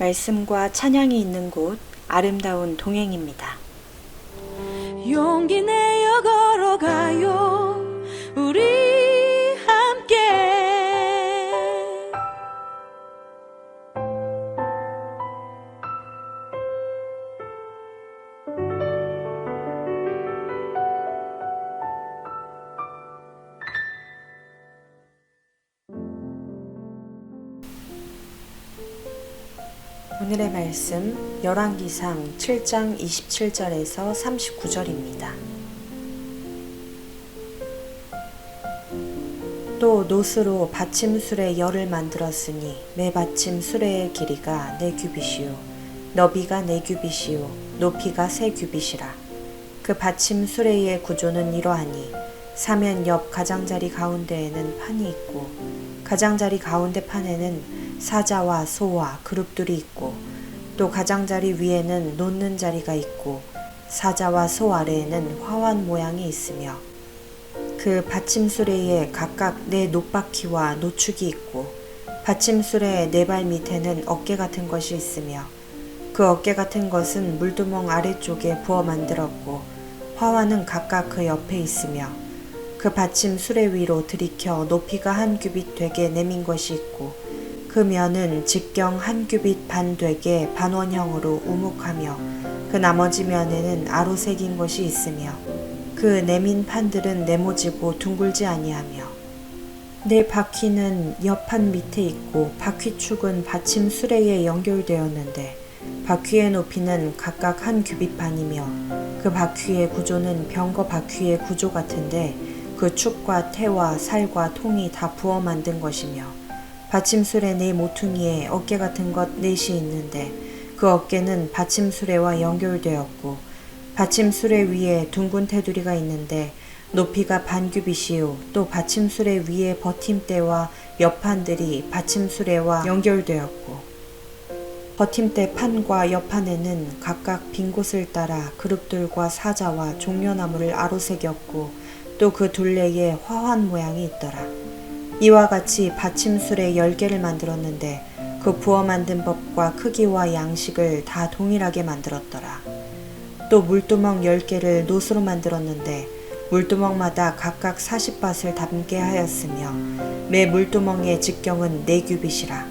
말씀과 찬양이 있는 곳 아름다운 동행입니다. 용기 내어 걸어가요 말씀 열왕기상 7장 27절에서 39절입니다. 또 노스로 받침 수레 열을 만들었으니 매 받침 수레의 길이가 네 규빗이요. 너비가 네 규빗이요. 높이가 세 규빗이라. 그 받침 수레의 구조는 이러하니 사면 옆 가장자리 가운데에는 판이 있고 가장자리 가운데 판에는 사자와 소와 그룹들이 있고 또 가장자리 위에는 놓는 자리가 있고 사자와 소 아래에는 화환 모양이 있으며 그 받침수레에 각각 네 노바퀴와 노축이 있고 받침수레의 네 발 밑에는 어깨 같은 것이 있으며 그 어깨 같은 것은 물두멍 아래쪽에 부어 만들었고 화환은 각각 그 옆에 있으며 그 받침 수레 위로 들이켜 높이가 한 규빗 되게 내민 것이 있고 그 면은 직경 한 규빗 반 되게 반원형으로 우묵하며 그 나머지 면에는 아로 새긴 것이 있으며 그 내민 판들은 네모지고 둥글지 아니하며 네 바퀴는 옆판 밑에 있고 바퀴축은 받침 수레에 연결되었는데 바퀴의 높이는 각각 한 규빗 반이며 그 바퀴의 구조는 병거 바퀴의 구조 같은데 그 축과 태와 살과 통이 다 부어 만든 것이며 받침술의 네 모퉁이에 어깨 같은 것 넷이 있는데 그 어깨는 받침수레와 연결되었고 받침수레 위에 둥근 테두리가 있는데 높이가 반규빗이요 또 받침수레 위에 버팀대와 옆판들이 받침수레와 연결되었고 버팀대 판과 옆판에는 각각 빈 곳을 따라 그룹들과 사자와 종려나무를 아로새겼고 또 그 둘레에 화환 모양이 있더라. 이와 같이 받침술에 열 개를 만들었는데 그 부어 만든 법과 크기와 양식을 다 동일하게 만들었더라. 또 물두멍 열 개를 노스로 만들었는데 물두멍마다 각각 40밭을 담게 하였으며 매 물두멍의 직경은 네 규빗이라.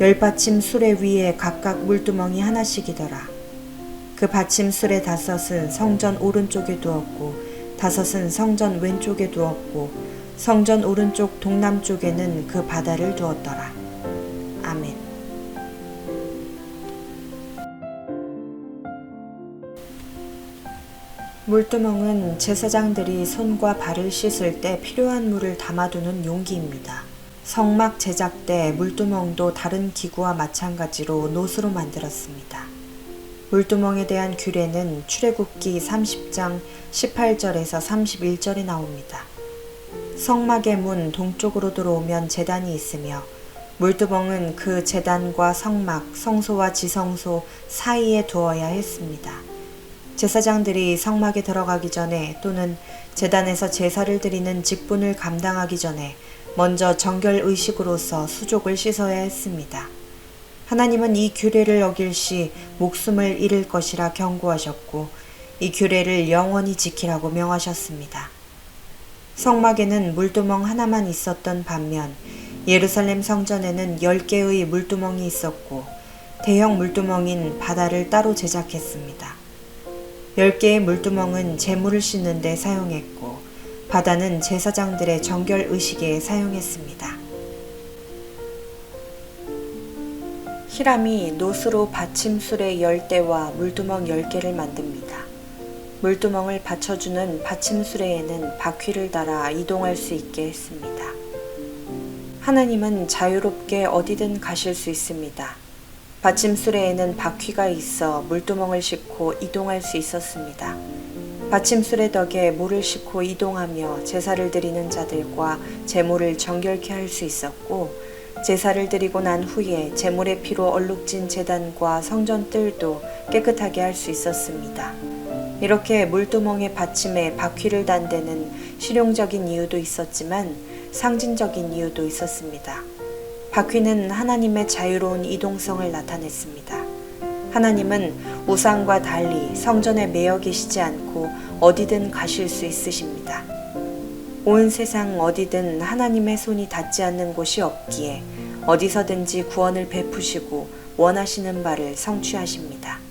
열 받침 수레 위에 각각 물두멍이 하나씩이더라. 그 받침 수레 다섯은 성전 오른쪽에 두었고 다섯은 성전 왼쪽에 두었고 성전 오른쪽 동남쪽에는 그 바다를 두었더라. 아멘. 물두멍은 제사장들이 손과 발을 씻을 때 필요한 물을 담아두는 용기입니다. 성막 제작 때 물두멍도 다른 기구와 마찬가지로 노스로 만들었습니다. 물두멍에 대한 규례는 출애굽기 30장 18절에서 31절에 나옵니다. 성막의 문 동쪽으로 들어오면 재단이 있으며 물두멍은 그 재단과 성막, 성소와 지성소 사이에 두어야 했습니다. 제사장들이 성막에 들어가기 전에 또는 재단에서 제사를 드리는 직분을 감당하기 전에 먼저 정결 의식으로서 수족을 씻어야 했습니다. 하나님은 이 규례를 어길 시 목숨을 잃을 것이라 경고하셨고 이 규례를 영원히 지키라고 명하셨습니다. 성막에는 물두멍 하나만 있었던 반면 예루살렘 성전에는 10개의 물두멍이 있었고 대형 물두멍인 바다를 따로 제작했습니다. 10개의 물두멍은 재물을 씻는 데 사용했고 바다는 제사장들의 정결 의식에 사용했습니다. 히람이 노스로 받침술의 열대와 물두멍 10개를 만듭니다. 물두멍을 받쳐주는 받침수레에는 바퀴를 달아 이동할 수 있게 했습니다. 하나님은 자유롭게 어디든 가실 수 있습니다. 받침수레에는 바퀴가 있어 물두멍을 싣고 이동할 수 있었습니다. 받침수레 덕에 물을 싣고 이동하며 제사를 드리는 자들과 제물을 정결케 할 수 있었고 제사를 드리고 난 후에 제물의 피로 얼룩진 제단과 성전 뜰도 깨끗하게 할 수 있었습니다. 이렇게 물두멍의 받침에 바퀴를 단 데는 실용적인 이유도 있었지만 상징적인 이유도 있었습니다. 바퀴는 하나님의 자유로운 이동성을 나타냈습니다. 하나님은 우상과 달리 성전에 매여 계시지 않고 어디든 가실 수 있으십니다. 온 세상 어디든 하나님의 손이 닿지 않는 곳이 없기에 어디서든지 구원을 베푸시고 원하시는 바를 성취하십니다.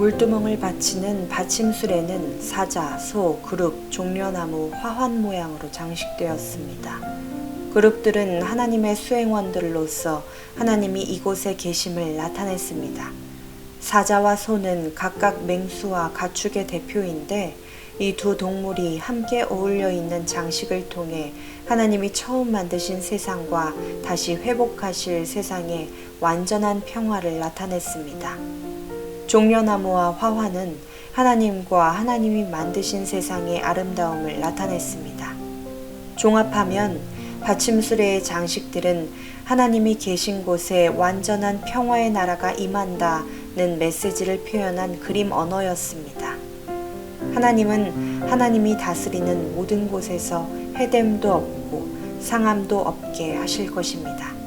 물두멍을 받치는 받침술에는 사자, 소, 그룹, 종려나무, 화환 모양으로 장식되었습니다. 그룹들은 하나님의 수행원들로서 하나님이 이곳에 계심을 나타냈습니다. 사자와 소는 각각 맹수와 가축의 대표인데 이 두 동물이 함께 어울려 있는 장식을 통해 하나님이 처음 만드신 세상과 다시 회복하실 세상의 완전한 평화를 나타냈습니다. 종려나무와 화환은 하나님과 하나님이 만드신 세상의 아름다움을 나타냈습니다. 종합하면 받침술의 장식들은 하나님이 계신 곳에 완전한 평화의 나라가 임한다는 메시지를 표현한 그림 언어였습니다. 하나님은 하나님이 다스리는 모든 곳에서 해됨도 없고 상함도 없게 하실 것입니다.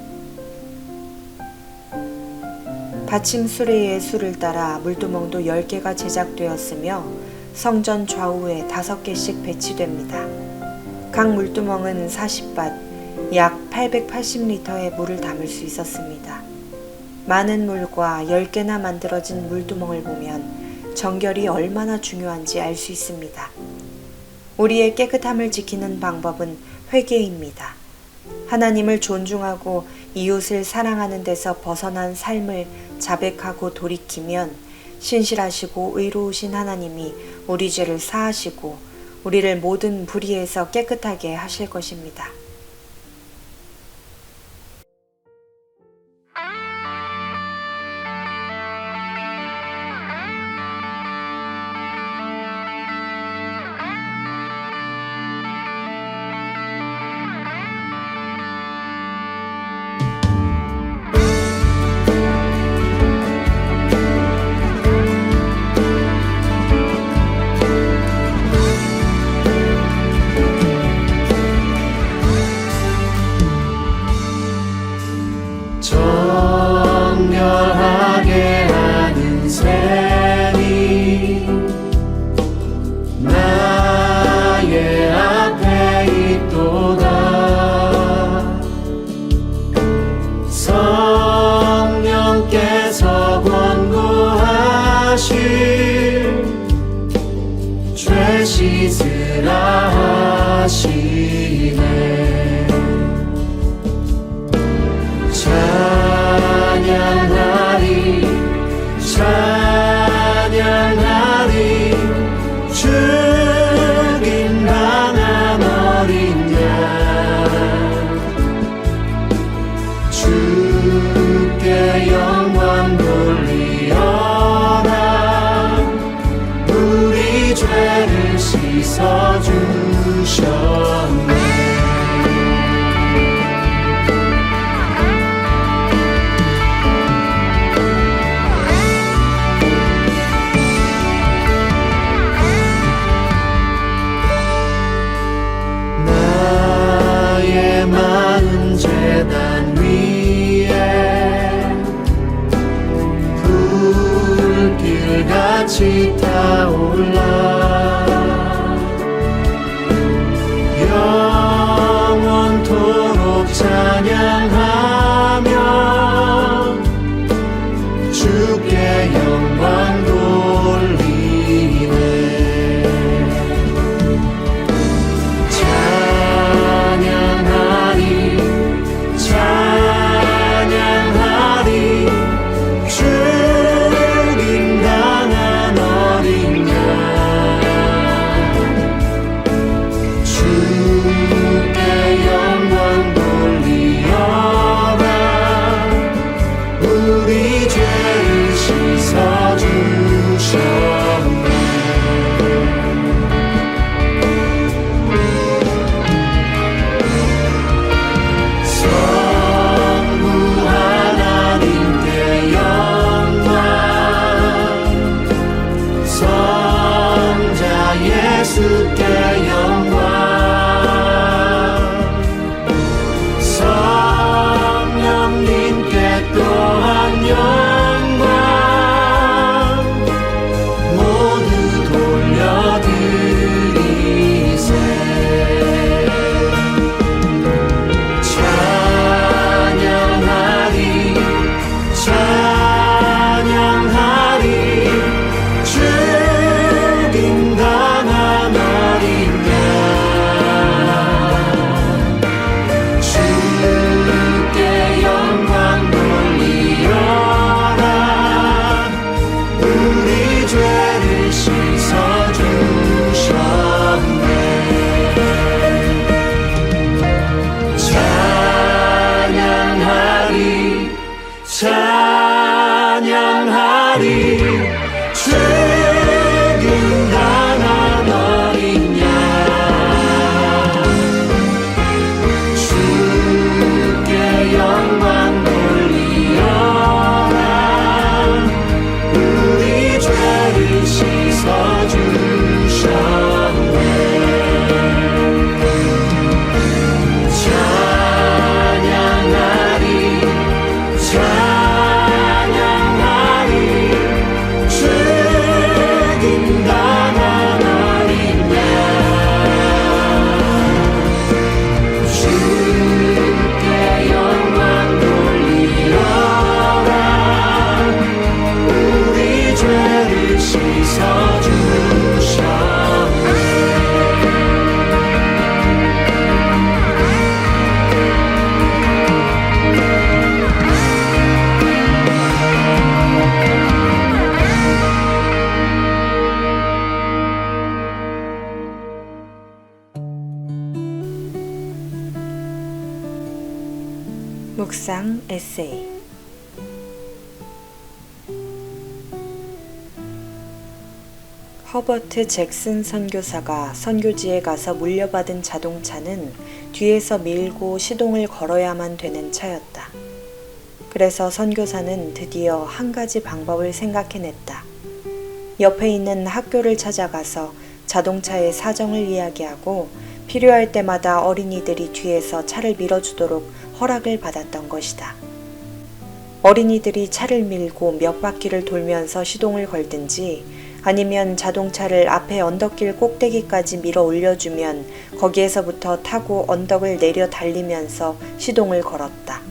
받침 수레의 수를 따라 물두멍도 10개가 제작되었으며 성전 좌우에 5개씩 배치됩니다. 각 물두멍은 40밭, 약 880리터의 물을 담을 수 있었습니다. 많은 물과 10개나 만들어진 물두멍을 보면 정결이 얼마나 중요한지 알 수 있습니다. 우리의 깨끗함을 지키는 방법은 회개입니다. 하나님을 존중하고 이웃을 사랑하는 데서 벗어난 삶을 자백하고 돌이키면 신실하시고 의로우신 하나님이 우리 죄를 사하시고 우리를 모든 불의에서 깨끗하게 하실 것입니다. 죄 씻으라 하시네 Señor. 你却 허버트 잭슨 선교사가 선교지에 가서 물려받은 자동차는 뒤에서 밀고 시동을 걸어야만 되는 차였다. 그래서 선교사는 드디어 한 가지 방법을 생각해냈다. 옆에 있는 학교를 찾아가서 자동차의 사정을 이야기하고 필요할 때마다 어린이들이 뒤에서 차를 밀어주도록 허락을 받았던 것이다. 어린이들이 차를 밀고 몇 바퀴를 돌면서 시동을 걸든지 아니면 자동차를 앞에 언덕길 꼭대기까지 밀어 올려주면 거기에서부터 타고 언덕을 내려 달리면서 시동을 걸었다.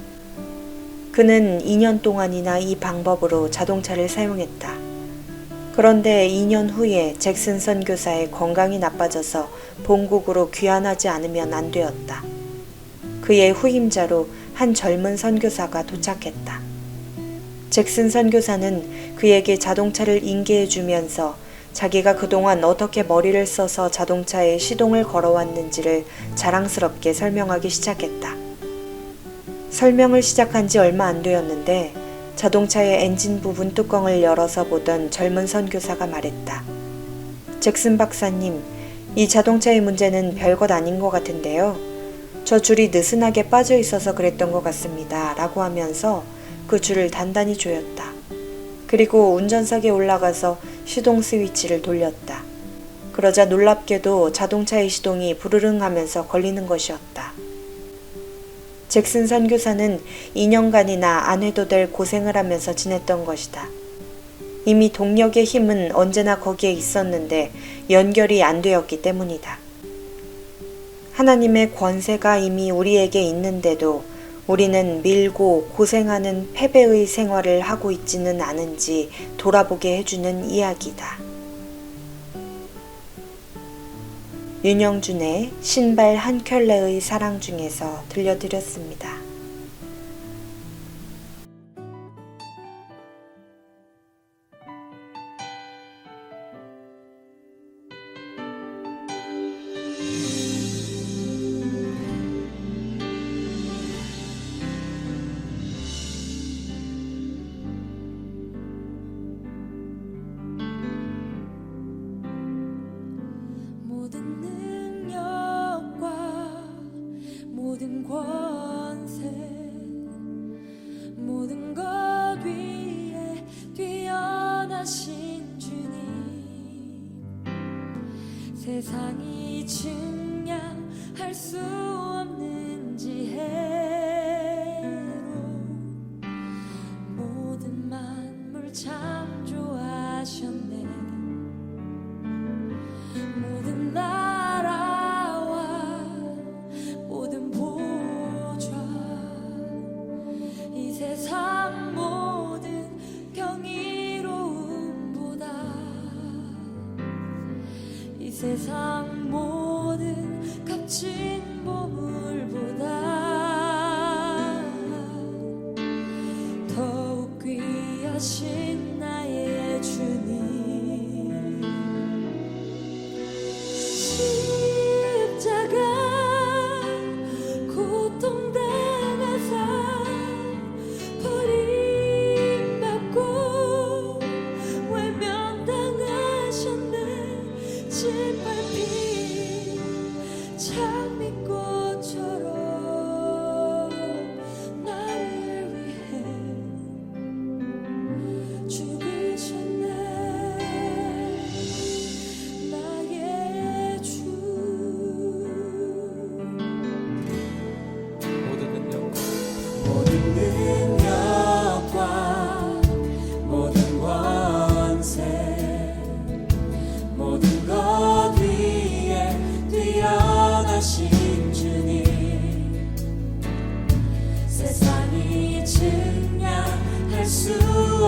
그는 2년 동안이나 이 방법으로 자동차를 사용했다. 그런데 2년 후에 잭슨 선교사의 건강이 나빠져서 본국으로 귀환하지 않으면 안 되었다. 그의 후임자로 한 젊은 선교사가 도착했다. 잭슨 선교사는 그에게 자동차를 인계해 주면서 자기가 그동안 어떻게 머리를 써서 자동차에 시동을 걸어왔는지를 자랑스럽게 설명하기 시작했다. 설명을 시작한 지 얼마 안 되었는데 자동차의 엔진 부분 뚜껑을 열어서 보던 젊은 선교사가 말했다. 잭슨 박사님, 이 자동차의 문제는 별것 아닌 것 같은데요. 저 줄이 느슨하게 빠져 있어서 그랬던 것 같습니다. 라고 하면서 그 줄을 단단히 조였다. 그리고 운전석에 올라가서 시동 스위치를 돌렸다. 그러자 놀랍게도 자동차의 시동이 부르릉 하면서 걸리는 것이었다. 잭슨 선교사는 2년간이나 안 해도 될 고생을 하면서 지냈던 것이다. 이미 동력의 힘은 언제나 거기에 있었는데 연결이 안 되었기 때문이다. 하나님의 권세가 이미 우리에게 있는데도 우리는 밀고 고생하는 패배의 생활을 하고 있지는 않은지 돌아보게 해주는 이야기다. 윤영준의 신발 한 켤레의 사랑 중에서 들려드렸습니다.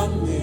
없는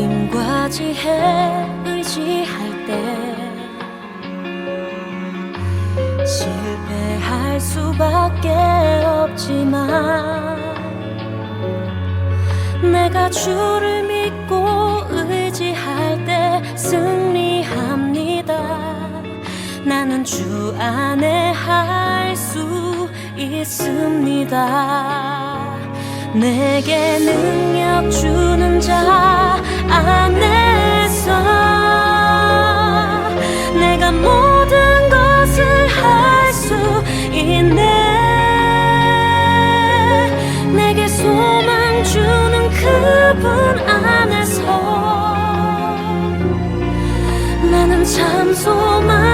느낌과 지혜 의지할 때 실패할 수밖에 없지만 내가 주를 믿고 의지할 때 승리합니다. 나는 주 안에 할 수 있습니다. 내게 능력 주는 자 안에서 내가 모든 것을 할 수 있네. 내게 소망 주는 그분 안에서 나는 참 소망